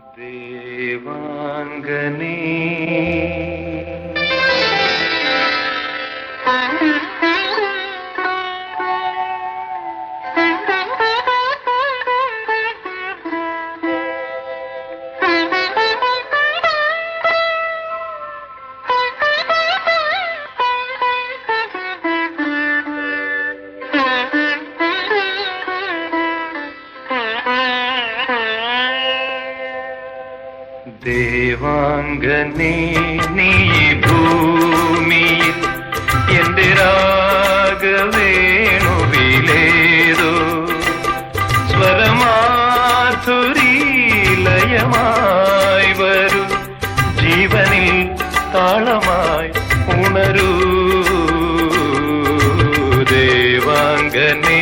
देवांगनी। ദേവാംഗനേ നീ ഭൂമിയിൽ എന്റെ രാഗവേണുവിലേതോ സ്വരമാധുരീലയമായി വരൂ ജീവനിൽ താളമായി ഉണരൂ ദേവാംഗനേ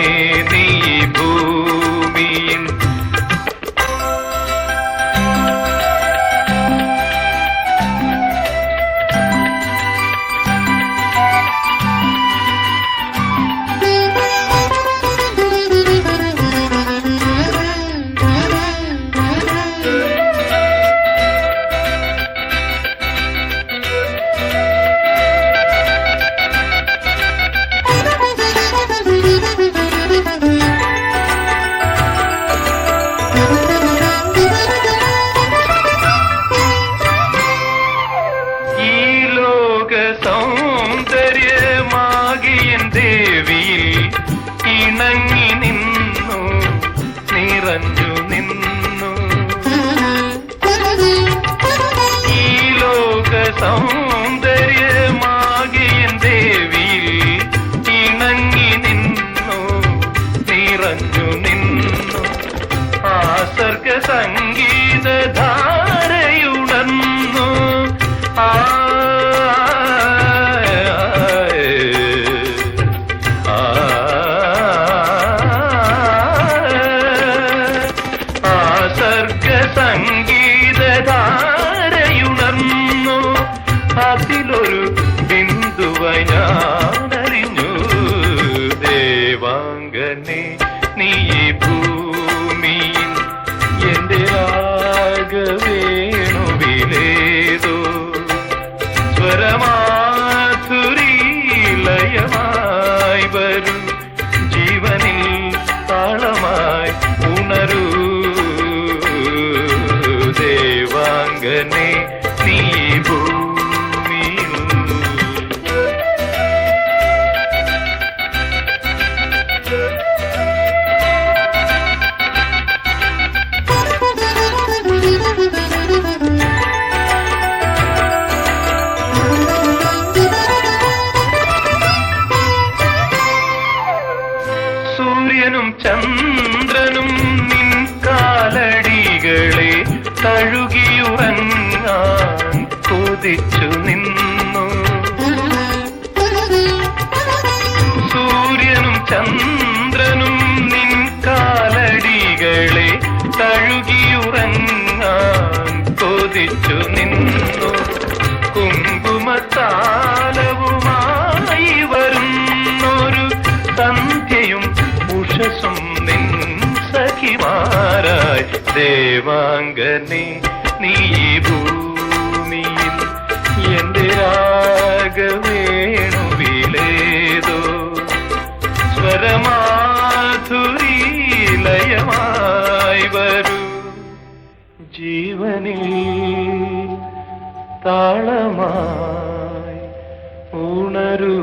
ലോക സൗന്ദര്യമാകിയൻ ദേവിയിൽ ഇണങ്ങി നിന്നു നിറഞ്ഞു നിന്നു. ഈ ലോക സൗന്ദര്യമാകിയൻ me. തഴുകിയുറങ്ങാൻ കൊതിച്ചു നിന്നു. കുങ്കുമത്താലവുമായി വരുന്നൊരു സന്ധ്യയും ഉഷസും നിൻ സഖിമാരായി. ദേവാംഗനെ നീ ഭൂമിയിൽ എന്റെ രാഗവേണുവിലേതോ ജീവനിൽ താളമായി ഉണരൂ.